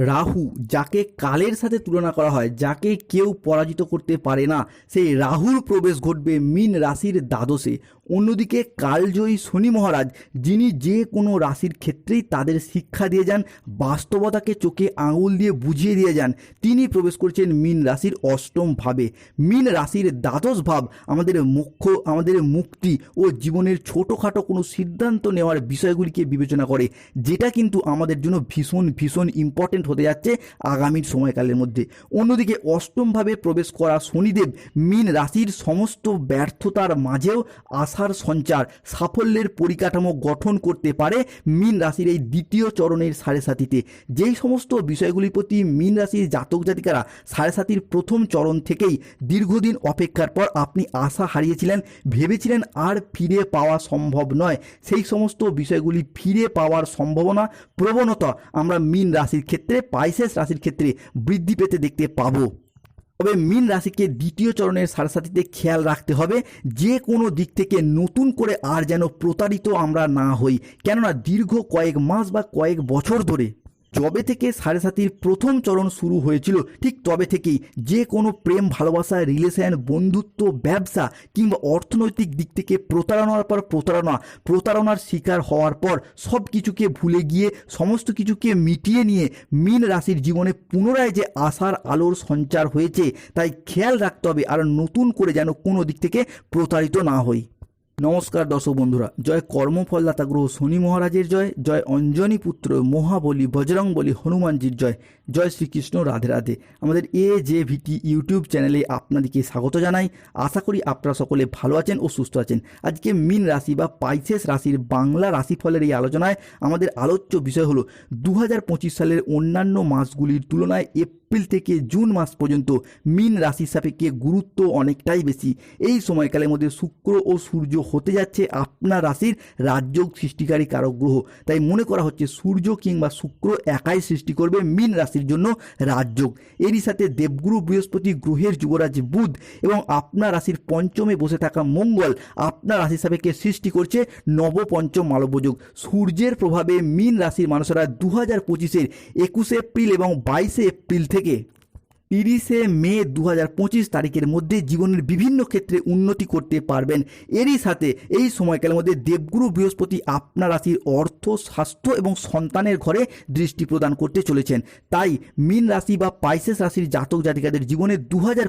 রাহু, যাকে কালের সাথে তুলনা করা হয়, যাকে কেউ পরাজিত করতে পারে না, সেই রাহুর প্রবেশ ঘটবে মীন রাশির দ্বাদশে। অন্যদিকে কালজয়ী শনি মহারাজ, যিনি যে কোনো রাশির ক্ষেত্রেই তাদের শিক্ষা দিয়ে যান, বাস্তবতাকে চোখে আঙুল দিয়ে বুঝিয়ে দিয়ে যান, তিনি প্রবেশ করছেন মীন রাশির অষ্টম ভাবে। মীন রাশির দ্বাদশ ভাব আমাদের মুখ্য আমাদের মুক্তি ও জীবনের ছোটোখাটো কোনো সিদ্ধান্ত নেওয়ার বিষয়গুলিকে বিবেচনা করে, যেটা কিন্তু আমাদের জন্য ভীষণ ভীষণ ইম্পর্টেন্ট হতে যাচ্ছে আগামীর সময়কালের মধ্যে। অন্যদিকে অষ্টমভাবে প্রবেশ করা শনিদেব মীন রাশির সমস্ত ব্যর্থতার মাঝেও আশার সঞ্চার, সাফল্যের পরিকাঠামো গঠন করতে পারে মীন রাশির এই দ্বিতীয় চরণের সাড়ে সাতিতে। যেই সমস্ত বিষয়গুলির প্রতি মীন রাশির জাতক জাতিকারা সাড়ে সাতির প্রথম চরণ থেকেই দীর্ঘদিন অপেক্ষার পর আপনি আশা হারিয়েছিলেন, ভেবেছিলেন আর ফিরে পাওয়া সম্ভব নয়। সেই সমস্ত বিষয়গুলি ফিরে পাওয়ার সম্ভাবনা, প্রবণতা আমরা মীন রাশির ক্ষেত্রে পাইসেস রাশির ক্ষেত্রে বৃদ্ধি পেতে দেখতে পাবো। তবে মীন রাশিকে দ্বিতীয় চরণের সারসাথীতে খেয়াল রাখতে হবে, যে কোনো দিক থেকে নতুন করে আর যেন প্রতারিত আমরা না হই। কেননা দীর্ঘ কয়েক মাস বা কয়েক বছর ধরে যবে থেকে সাড়ে সাতির প্রথম চরণ শুরু হয়েছিল, ঠিক তবে থেকেই যে কোনো প্রেম, ভালোবাসা রিলেশন বন্ধুত্ব, ব্যবসা কিংবা অর্থনৈতিক দিক থেকে প্রতারণার পর প্রতারণা, প্রতারণার শিকার হওয়ার পর সব কিছুকে ভুলে গিয়ে, সমস্ত কিছুকে মিটিয়ে নিয়ে মীন রাশির জীবনে পুনরায় যে আশার আলোর সঞ্চার হয়েছে, তাই খেয়াল রাখতে হবে আর নতুন করে যেন কোনো দিক থেকে প্রতারিত না হই। নমস্কার দর্শক বন্ধুরা, জয় কর্মফলদাতা গ্রহ শনি মহারাজের জয় জয় অঞ্জনী পুত্র মহাবলী বজরং বলি হনুমানজির জয়। জয় শ্রীকৃষ্ণ, রাধে রাধে। আমাদের এ জে ভিটি ইউটিউব চ্যানেলে আপনাদেরকে স্বাগত জানাই। আশা করি আপনারা সকলে ভালো আছেন ও সুস্থ আছেন। আজকে মিন রাশি বা পাইসেস রাশির বাংলা রাশিফলের এই আলোচনায় আমাদের আলোচ্য বিষয় হলো দু হাজার পঁচিশ সালের অন্যান্য মাসগুলির তুলনায় এপ্রিল থেকে জুন মাস পর্যন্ত মিন রাশি সাপেক্ষে গুরুত্ব অনেকটাই বেশি। এই সময়কালের মধ্যে শুক্র ও সূর্য হতে যাচ্ছে আপনার রাশির রাজযোগ সৃষ্টিকারী কারক গ্রহ। তাই মনে করা হচ্ছে সূর্য কিংবা শুক্র একাই সৃষ্টি করবে মিন রাশির জন্য রাজযোগ। এরই সাথে দেবগুরু বৃহস্পতি গ্রহের যুবরাজ বুধ এবং আপনার রাশির পঞ্চমে বসে থাকা মঙ্গল আপনার রাশি সাপেক্ষে সৃষ্টি করছে নবপঞ্চম মালব্যযোগ। সূর্যের প্রভাবে মিন রাশির মানুষেরা দু হাজার পঁচিশের একুশে এপ্রিল এবং বাইশে এপ্রিল থেকে তিরিশে মে দু হাজার পঁচিশ তারিখের মধ্যে জীবনের বিভিন্ন ক্ষেত্রে উন্নতি করতে পারবেন। এরই সাথে এই সময়কালের মধ্যে দেবগুরু বৃহস্পতি আপনার রাশির অর্থ, স্বাস্থ্য এবং সন্তানের ঘরে দৃষ্টি প্রদান করতে চলেছেন। তাই মীন রাশি বা পাইসেস রাশির জাতক জাতিকাদের জীবনে দু হাজার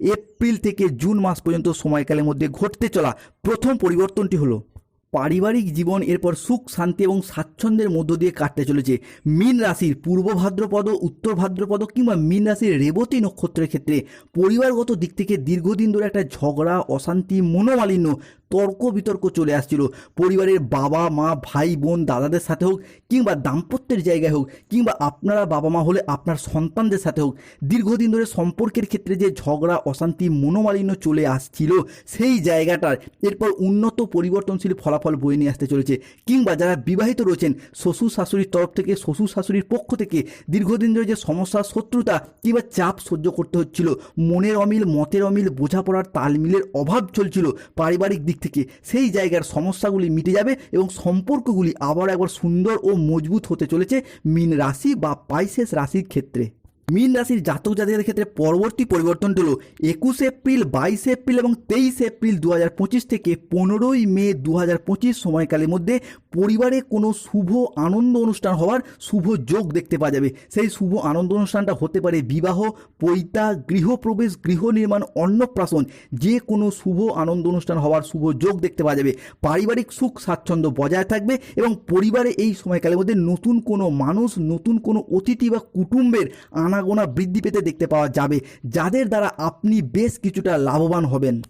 এপ্রিল থেকে জুন মাস পর্যন্ত সময়কালের মধ্যে ঘটতে চলা প্রথম পরিবর্তনটি হলো পারিবারিক জীবন, এরপর সুখ, শান্তি এবং স্বাচ্ছন্দ্যের মধ্য দিয়ে কাটতে চলেছে। মীন রাশির পূর্ব ভাদ্রপদ, উত্তর ভাদ্রপদ কিংবা মীন রাশির রেবতী নক্ষত্রের ক্ষেত্রে পরিবারগত দিক থেকে দীর্ঘদিন ধরে একটা ঝগড়া, অশান্তি, মনোমালিন্য তর্ক বিতর্ক চলে আসছিল। পরিবারের বাবা, মা, ভাই, বোন, দাদাদের সাথে হোক কিংবা দাম্পত্যের জায়গায় হোক কিংবা আপনারা বাবা মা হলে আপনার সন্তানদের সাথে হোক, দীর্ঘদিন ধরে সম্পর্কের ক্ষেত্রে যে ঝগড়া, অশান্তি, মনোমালিন্য চলে আসছিল, সেই জায়গাটার এরপর উন্নত পরিবর্তনশীল ফলাফল বয়ে নিয়ে আসতে চলেছে। কিংবা যারা বিবাহিত রয়েছেন, শ্বশুর শাশুড়ির তরফ থেকে, শ্বশুর শাশুড়ির পক্ষ থেকে দীর্ঘদিন ধরে যে সমস্যা, শত্রুতা কিংবা চাপ সহ্য করতে হচ্ছিল, মনের অমিল, মতের অমিল, বোঝাপড়ার তালমিলের অভাব চলছিল, পারিবারিক দিক থেকে সেই জায়গার সমস্যাগুলি মিটে যাবে এবং সম্পর্কগুলি আবার একবার সুন্দর ও মজবুত হতে চলেছে মিন রাশি বা পাইসেস রাশির ক্ষেত্রে। মীন রাশির জাতক জাতিকাদের ক্ষেত্রে পরবর্তী পরিবর্তনটি হলো একুশে এপ্রিল, বাইশে এপ্রিল এবং তেইশে এপ্রিল দু হাজার পঁচিশ থেকে পনেরোই মে দু হাজার পঁচিশ সময়কালের মধ্যে পরিবারে কোনো শুভ আনন্দ অনুষ্ঠান হওয়ার শুভ যোগ দেখতে পাওয়া যাবে। সেই শুভ আনন্দ অনুষ্ঠানটা হতে পারে বিবাহ, পৈতা, গৃহপ্রবেশ গৃহ নির্মাণ অন্নপ্রাশন, যে কোনো শুভ আনন্দ অনুষ্ঠান হওয়ার শুভ যোগ দেখতে পাওয়া যাবে। পারিবারিক সুখ, স্বাচ্ছন্দ্য বজায় থাকবে এবং পরিবারে এই সময়কালের মধ্যে নতুন কোনো মানুষ, নতুন কোনো অতিথি বা কুটুম্বের আনাগোনা বৃদ্ধি পেতে দেখতে পাওয়া যাবে। যাদের দ্বারা আপনি বেশ কিছুটা লাভবান হবেন।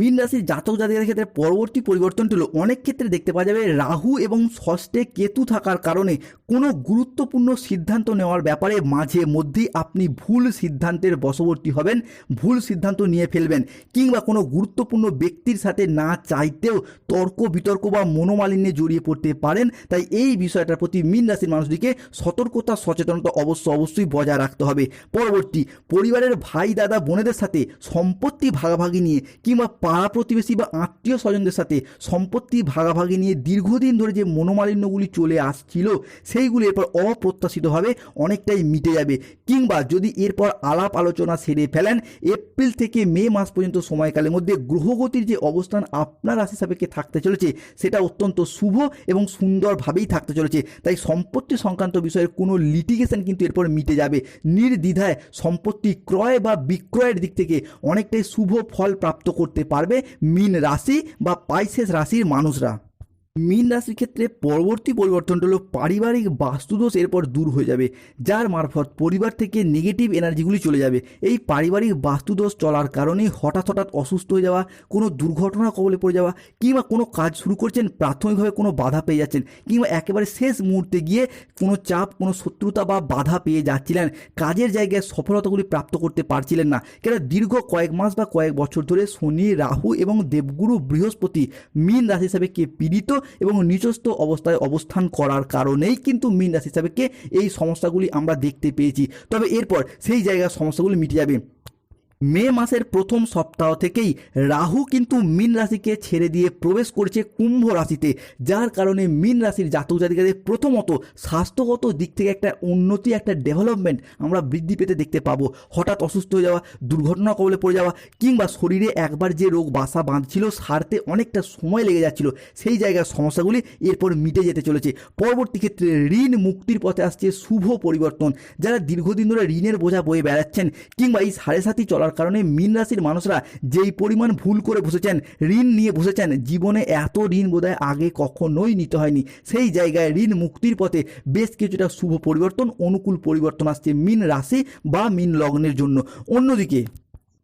মীন রাশির জাতক জাতিকাদের ক্ষেত্রে পরবর্তী পরিবর্তনটি হলো অনেক ক্ষেত্রে দেখতে পাওয়া যাবে রাহু এবং ষষ্ঠে কেতু থাকার কারণে কোনো গুরুত্বপূর্ণ সিদ্ধান্ত নেওয়ার ব্যাপারে মাঝে মধ্যেই আপনি ভুল সিদ্ধান্তের বশবর্তী হবেন, ভুল সিদ্ধান্ত নিয়ে ফেলবেন কিংবা কোনো গুরুত্বপূর্ণ ব্যক্তির সাথে না চাইতেও তর্ক বিতর্ক বা মনোমালিন্যে জড়িয়ে পড়তে পারেন। তাই এই বিষয়টার প্রতি মীন রাশির মানুষটিকে সতর্কতা, সচেতনতা অবশ্য অবশ্যই বজায় রাখতে হবে। পরবর্তী পরিবারের ভাই, দাদা, বোনেদের সাথে সম্পত্তি ভাগাভাগি নিয়ে কিংবা পাড়া প্রতিবেশী বা আত্মীয় স্বজনদের সাথে সম্পত্তি ভাগাভাগি নিয়ে দীর্ঘদিন ধরে যে মনোমালিন্যগুলি চলে আসছিল, সেইগুলি এরপর অপ্রত্যাশিতভাবে অনেকটাই মিটে যাবে। কিংবা যদি এরপর আলাপ আলোচনা সেরে ফেলেন, এপ্রিল থেকে মে মাস পর্যন্ত সময়কালের মধ্যে গ্রহগতির যে অবস্থান আপনার রাশি সাপেক্ষে থাকতে চলেছে, সেটা অত্যন্ত শুভ এবং সুন্দরভাবেই থাকতে চলেছে। তাই সম্পত্তি সংক্রান্ত বিষয়ের কোনো লিটিগেশন কিন্তু এরপর মিটে যাবে। নির্দ্বিধায় সম্পত্তি ক্রয় বা বিক্রয়ের দিক থেকে অনেকটাই শুভ ফল প্রাপ্ত করতে পারবে মিন রাশি বা পাইসেস রাশির মানুষরা। মীন রাশির ক্ষেত্রে পরবর্তী পরিবর্তনটা হলো পারিবারিক বাস্তুদোষ এরপর দূর হয়ে যাবে, যার মারফত পরিবার থেকে নেগেটিভ এনার্জিগুলি চলে যাবে। এই পারিবারিক বাস্তুদোষ চলার কারণে হঠাৎ হঠাৎ অসুস্থ হয়ে যাওয়া, কোনো দুর্ঘটনা কবলে পড়ে যাওয়া, কিংবা কোনো কাজ শুরু করছেন, প্রাথমিকভাবে কোনো বাধা পেয়ে যাচ্ছেন, কিংবা একেবারে শেষ মুহূর্তে গিয়ে কোনো চাপ, কোনো শত্রুতা বা বাধা পেয়ে যাচ্ছিলেন, কাজের জায়গায় সফলতাগুলি প্রাপ্ত করতে পারছিলেন না। কেন? দীর্ঘ কয়েক মাস বা কয়েক বছর ধরে শনি, রাহু এবং দেবগুরু বৃহস্পতি মীন রাশি হিসাবে কে পীড়িত এবং নিজস্ব অবস্থায় অবস্থান করার কারণেই কিন্তু মীন রাশি হিসাবে এই সমস্যাগুলি আমরা দেখতে পেয়েছি। তবে এরপর সেই জায়গার সমস্যাগুলি মিটে যাবে। মে মাসের প্রথম সপ্তাহ থেকেই রাহু কিন্তু মীন রাশিকে ছেড়ে দিয়ে প্রবেশ করছে কুম্ভ রাশিতে, যার কারণে মীন রাশির জাতক জাতিকাদের প্রথমত স্বাস্থ্যগত দিক থেকে একটা উন্নতি, একটা ডেভেলপমেন্ট আমরা বৃদ্ধি পেতে দেখতে পাবো। হঠাৎ অসুস্থ হয়ে যাওয়া, দুর্ঘটনা কবলে পড়ে যাওয়া, কিংবা শরীরে একবার যে রোগ বাসা বাঁধছিল, সারতে অনেকটা সময় লেগে যাচ্ছিল, সেই জায়গার সমস্যাগুলি এরপর মিটে যেতে চলেছে। পরবর্তী ক্ষেত্রে ঋণ মুক্তির পথে আসছে শুভ পরিবর্তন। যারা দীর্ঘদিন ধরে ঋণের বোঝা বয়ে বেড়াচ্ছেন, কিংবা এই সাড়ে সাথী চলার কারণে মীন রাশির মানুষরা যেই পরিমাণ ভুল করে বসেছেন, ঋণ নিয়ে বসেছেন, জীবনে এত ঋণ বোধহয় আগে কখনোই নিতে হয়নি। সেই জায়গায় ঋণ মুক্তির পথে বেশ কিছুটা শুভ পরিবর্তন, অনুকূল পরিবর্তন আসছে মীন রাশি বা মীন লগ্নের জন্য। অন্যদিকে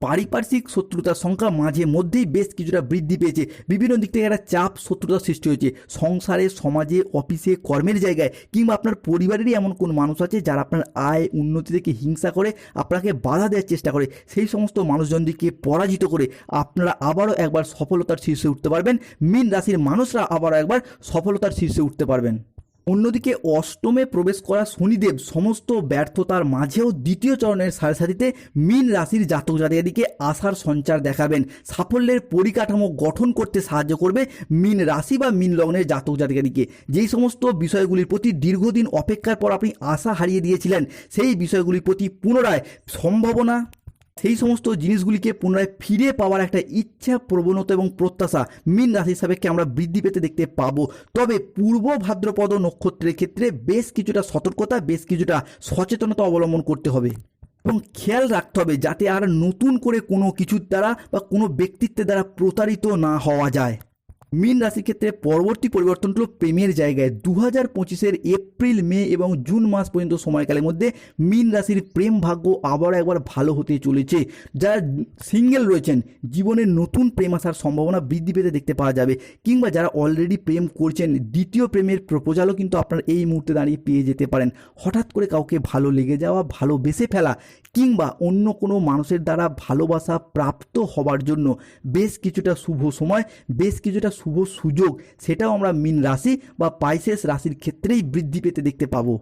পারিপার্শ্বিক শত্রুতার সংখ্যা মাঝে মধ্যেই বেশ কিছুটা বৃদ্ধি পেয়েছে। বিভিন্ন দিক থেকে একটা চাপ শত্রুতার সৃষ্টি হয়েছে। সংসারে, সমাজে, অফিসে, কর্মের জায়গায় কিংবা আপনার পরিবারেরই এমন কোন মানুষ আছে যারা আপনার আয়, উন্নতি থেকে হিংসা করে আপনাকে বাধা দেওয়ার চেষ্টা করে। সেই সমস্ত মানুষজনদেরকে পরাজিত করে আপনারা আবারও একবার সফলতার শীর্ষে উঠতে পারবেন। মীন রাশির মানুষরা আবারও একবার সফলতার শীর্ষে উঠতে পারবেন। অন্যদিকে অষ্টমে প্রবেশ করা শনিদেব সমস্ত ব্যর্থতার মাঝেও দ্বিতীয় চরণের সাথে সাথীতে মীন রাশির জাতক জাতিকাদিকে আশার সঞ্চার দেখাবেন। সাফল্যের পরিকাঠামো গঠন করতে সাহায্য করবে মীন রাশি বা মীন লগ্নের জাতক জাতিকাদিকে। যেই সমস্ত বিষয়গুলির প্রতি দীর্ঘদিন অপেক্ষার পর আপনি আশা হারিয়ে দিয়েছিলেন, সেই বিষয়গুলির প্রতি পুনরায় সম্ভাবনা সেই সমস্ত জিনিসগুলিকে পুনরায় ফিরে পাওয়ার একটা ইচ্ছা, প্রবণতা এবং প্রত্যাশা মীন রাশি সাপেক্ষে আমরা বৃদ্ধি পেতে দেখতে পাবো? তবে পূর্ব ভাদ্রপদ নক্ষত্রের ক্ষেত্রে বেশ কিছুটা সতর্কতা, বেশ কিছুটা সচেতনতা অবলম্বন করতে হবে এবং খেয়াল রাখতে হবে যাতে আর নতুন করে কোনো কিছুর দ্বারা বা কোনো ব্যক্তিত্বের দ্বারা প্রতারিত না হওয়া যায়। মীন রাশির ক্ষেত্রে পরবর্তী পরিবর্তন হলো প্রেমের জায়গায়। দু হাজার পঁচিশের এপ্রিল, মে এবং জুন মাস পর্যন্ত সময়কালের মধ্যে মীন রাশির প্রেম ভাগ্য আবার একবার ভালো হতে চলেছে। যারা সিঙ্গেল রয়েছেন, জীবনে নতুন প্রেম আসার সম্ভাবনা বৃদ্ধি পেতে দেখতে পাওয়া যাবে। কিংবা যারা অলরেডি প্রেম করছেন, দ্বিতীয় প্রেমের প্রপোজালও কিন্তু আপনার এই মুহূর্তে দাঁড়িয়ে পেয়ে যেতে পারেন। হঠাৎ করে কাউকে ভালো লেগে যাওয়া ভালোবেসে ফেলা, কিংবা অন্য কোনো মানুষের দ্বারা ভালোবাসা প্রাপ্ত হবার জন্য বেশ কিছুটা শুভ সময়, বেশ কিছুটা শুভ সুযোগ সেটাও আমরা মিন রাশি বা পাইসেস রাশির ক্ষেত্রেই বৃদ্ধি পেতে দেখতে পাবো।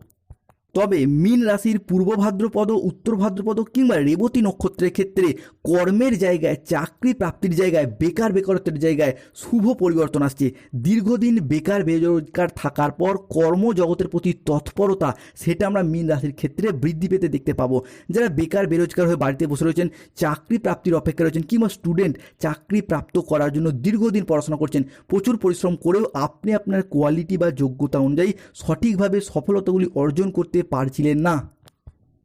তবে মীন রাশির পূর্ব ভাদ্রপদ, উত্তর ভাদ্রপদ কিংবা রেবতী নক্ষত্রের ক্ষেত্রে কর্মের জায়গায়, চাকরি প্রাপ্তির জায়গায়, বেকার বেকারত্বের জায়গায় শুভ পরিবর্তন আসছে। দীর্ঘদিন বেকার বেরোজগার থাকার পর কর্মজগতের প্রতি তৎপরতা, সেটা আমরা মীন রাশির ক্ষেত্রে বৃদ্ধি পেতে দেখতে পাবো। যারা বেকার বেরোজগার হয়ে বাড়িতে বসে রয়েছেন, চাকরি প্রাপ্তির অপেক্ষা রয়েছেন কিংবা স্টুডেন্ট চাকরি প্রাপ্ত করার জন্য দীর্ঘদিন পড়াশোনা করছেন, প্রচুর পরিশ্রম করেও আপনি আপনার কোয়ালিটি বা যোগ্যতা অনুযায়ী সঠিকভাবে সফলতাগুলি অর্জন করতে পারছিলেন না।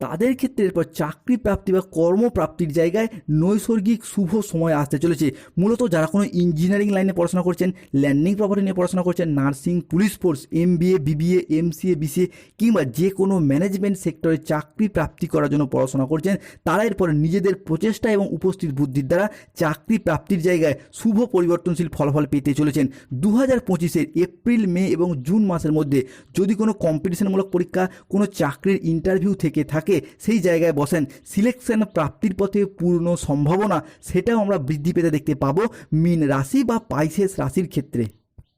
তাদের ক্ষেত্রে এরপর চাকরি প্রাপ্তি বা কর্মপ্রাপ্তির জায়গায় নৈসর্গিক শুভ সময় আসতে চলেছে। মূলত যারা কোনো ইঞ্জিনিয়ারিং লাইনে পড়াশোনা করছেন ল্যান্ডিং প্রপার্টি নিয়ে পড়াশোনা করছেন nursing police force MBA BBA M MCA BCA কিংবা যে কোনো ম্যানেজমেন্ট সেক্টরে চাকরি প্রাপ্তি করার জন্য পড়াশোনা করছেন, তারা এরপর নিজেদের প্রচেষ্টা এবং উপস্থিত বুদ্ধির দ্বারা চাকরি প্রাপ্তির জায়গায় শুভ পরিবর্তনশীল ফলাফল পেতে চলেছেন। দু হাজার পঁচিশের এপ্রিল, মে এবং জুন মাসের মধ্যে যদি কোনো কম্পিটিশনমূলক পরীক্ষা, কোনো চাকরির ইন্টারভিউ থেকে থাকে সেই জায়গায় বসেন। সিলেকশন প্রাপ্তির পথে পূর্ণ সম্ভাবনা, সেটাও আমরা বৃদ্ধি পেতে দেখতে পাবো মিন রাশি বা পাইসেস রাশির ক্ষেত্রে।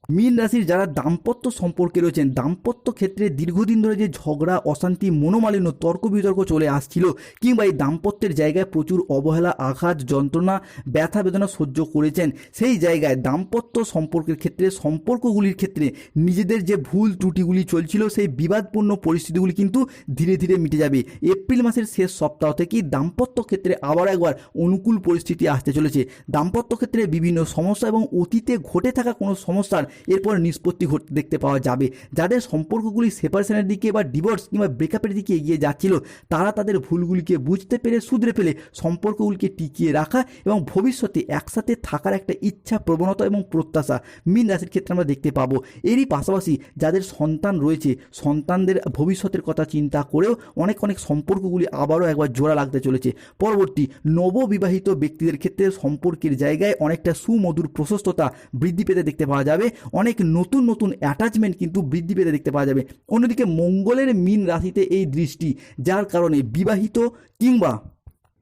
মীন রাশির যারা দাম্পত্য সম্পর্কে রয়েছেন, দাম্পত্য ক্ষেত্রে দীর্ঘদিন ধরে যে ঝগড়া, অশান্তি, মনোমালিন্য তর্ক বিতর্ক চলে আসছিল কিংবা এই দাম্পত্যের জায়গায় প্রচুর অবহেলা, আঘাত, যন্ত্রণা, ব্যথা, বেদনা সহ্য করেছেন, সেই জায়গায় দাম্পত্য সম্পর্কের ক্ষেত্রে, সম্পর্কগুলির ক্ষেত্রে নিজেদের যে ভুল ত্রুটিগুলি চলছিল, সেই বিবাদপূর্ণ পরিস্থিতিগুলি কিন্তু ধীরে ধীরে মিটে যাবে। এপ্রিল মাসের শেষ সপ্তাহ থেকেই দাম্পত্য ক্ষেত্রে আবার একবার অনুকূল পরিস্থিতি আসতে চলেছে। দাম্পত্য ক্ষেত্রে বিভিন্ন সমস্যা এবং অতীতে ঘটে থাকা কোনো সমস্যার এরপর নিষ্পত্তি ঘটতে দেখতে পাওয়া যাবে। যাদের সম্পর্কগুলি সেপারেশনের দিকে বা ডিভোর্স কিংবা ব্রেকআপের দিকে এগিয়ে যাচ্ছিল, তারা তাদের ভুলগুলিকে বুঝতে পেরে শুধরে ফেলে সম্পর্কগুলিকে টিকিয়ে রাখা এবং ভবিষ্যতে একসাথে থাকার একটা ইচ্ছা, প্রবণতা এবং প্রত্যাশা মীন রাশির ক্ষেত্রে আমরা দেখতে পাবো। এরই পাশাপাশি যাদের সন্তান রয়েছে, সন্তানদের ভবিষ্যতের কথা চিন্তা করেও অনেক অনেক সম্পর্কগুলি আবারও একবার জোড়া লাগতে চলেছে। পরবর্তী নববিবাহিত ব্যক্তিদের ক্ষেত্রে সম্পর্কের জায়গায় অনেকটা সুমধুর প্রশস্ততা বৃদ্ধি পেতে দেখতে পাওয়া যাবে। অনেক নতুন নতুন অ্যাটাচমেন্ট কিন্তু বৃদ্ধি পেতে দেখতে পাওয়া যাবে। অন্যদিকে মঙ্গলের মিন রাশিতে এই দৃষ্টি, যার কারণে বিবাহিত কিংবা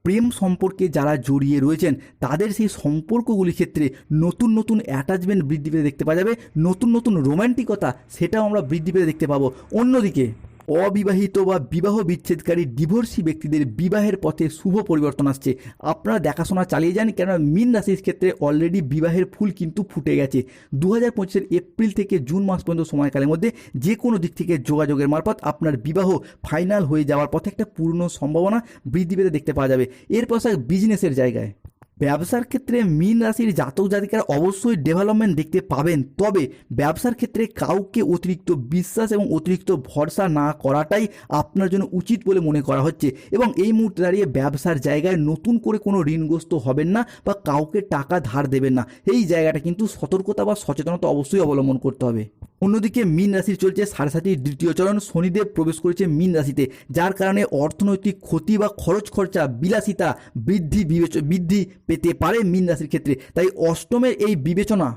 প্রেম সম্পর্কে যারা জড়িয়ে রয়েছেন, তাদের সেই সম্পর্কগুলির ক্ষেত্রে নতুন নতুন অ্যাটাচমেন্ট বৃদ্ধি পেতে দেখতে পাওয়া যাবে। নতুন নতুন রোম্যান্টিকতা সেটাও আমরা বৃদ্ধি পেতে দেখতে পাবো। অন্যদিকে অবিবাহিত বা বিবাহ বিচ্ছেদকারী ডিভোর্সি ব্যক্তিদের বিবাহের পথে শুভ পরিবর্তন আসছে। আপনারা দেখাশোনা চালিয়ে যান, কেননা মিন রাশির ক্ষেত্রে অলরেডি বিবাহের ফুল কিন্তু ফুটে গেছে। দু হাজার পঁচিশের এপ্রিল থেকে জুন মাস পর্যন্ত সময়কালের মধ্যে যে কোনো দিক থেকে যোগাযোগের মারফত আপনার বিবাহ ফাইনাল হয়ে যাওয়ার পথে একটা পূর্ণ সম্ভাবনা বৃদ্ধি পেতে দেখতে পাওয়া যাবে। এরপর বিজনেসের জায়গায়। ব্যবসার ক্ষেত্রে মীন রাশির জাতক জাতিকারা অবশ্যই ডেভেলপমেন্ট দেখতে পাবেন। তবে ব্যবসার ক্ষেত্রে কাউকে অতিরিক্ত বিশ্বাস এবং অতিরিক্ত ভরসা না করাটাই আপনার জন্য উচিত বলে মনে করা হচ্ছে। এবং এই মুহূর্তে দাঁড়িয়ে ব্যবসার জায়গায় নতুন করে কোনো ঋণগ্রস্ত হবেন না বা কাউকে টাকা ধার দেবেন না। এই জায়গাটা কিন্তু সতর্কতা বা সচেতনতা অবশ্যই অবলম্বন করতে হবে। অন্যদিকে মীন রাশির চলছে সাড়ে সাতির দ্বিতীয় চরণ। শনিদেব প্রবেশ করেছে মীন রাশিতে, যার কারণে অর্থনৈতিক ক্ষতি বা খরচ খরচা বিলাসিতা বৃদ্ধি বিবেচ বৃদ্ধি পেতে পারে মীন রাশির ক্ষেত্রে। তাই অষ্টমের এই বিবেচনা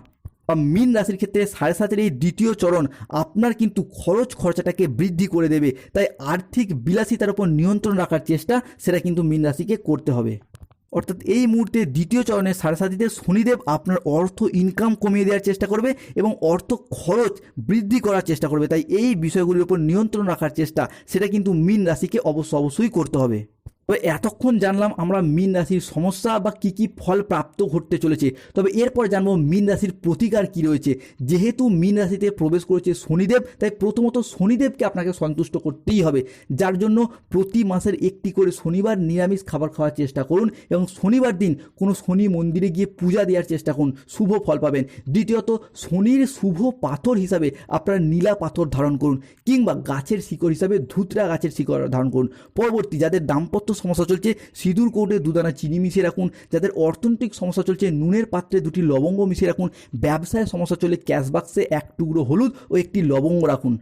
বা মীন রাশির ক্ষেত্রে সাড়ে সাতের এই দ্বিতীয় চরণ আপনার কিন্তু খরচ খরচাটাকে বৃদ্ধি করে দেবে। তাই আর্থিক বিলাসিতার উপর নিয়ন্ত্রণ রাখার চেষ্টা সেটা কিন্তু মীন রাশিকে করতে হবে। অর্থাৎ এই মুহূর্তে দ্বিতীয় চরণে সাড়ে সাতিতে শনিদেব আপনার অর্থ ইনকাম কমিয়ে দেওয়ার চেষ্টা করবে এবং অর্থ খরচ বৃদ্ধি করার চেষ্টা করবে। তাই এই বিষয়গুলির উপর নিয়ন্ত্রণ রাখার চেষ্টা সেটা কিন্তু মীন রাশিকে অবশ্য অবশ্যই করতে হবে। তবে এতক্ষণ জানলাম আমরা মীন রাশির সমস্যা বা কি কি ফল প্রাপ্ত ঘটতে চলেছে। তবে এরপর জানব মীন রাশির প্রতিকার কি রয়েছে। যেহেতু মীন রাশিতে প্রবেশ করেছে শনিদেব, তাই প্রথমত শনিদেবকে আপনাকে সন্তুষ্ট করতেই হবে। যার জন্য প্রতি মাসের একটি করে শনিবার নিরামিষ খাবার খাওয়ার চেষ্টা করুন এবং শনিবার দিন কোনো শনি মন্দিরে গিয়ে পূজা দেওয়ার চেষ্টা করুন। শুভ ফল পাবেন। দ্বিতীয়ত, শনির শুভ পাথর হিসাবে আপনারা নীলা পাথর ধারণ করুন কিংবা গাছের শিকড় হিসাবে ধুতরা গাছের শিকড় ধারণ করুন। পরবর্তী যাদের দাম্পত্য সমস্যা চলছে। সিঁদুর কোর্টে দুদানা, চিনি মিশিয়ে রাখুন। যাদের অর্থনৈতিক সমস্যা চলছে, নুনের পাত্রে দুটি লবঙ্গ মিশিয়ে রাখুন। ব্যবসায় সমস্যা চলে ক্যাশ বাক্সে এক টুকরো হলুদ ও একটি লবঙ্গ রাখুন।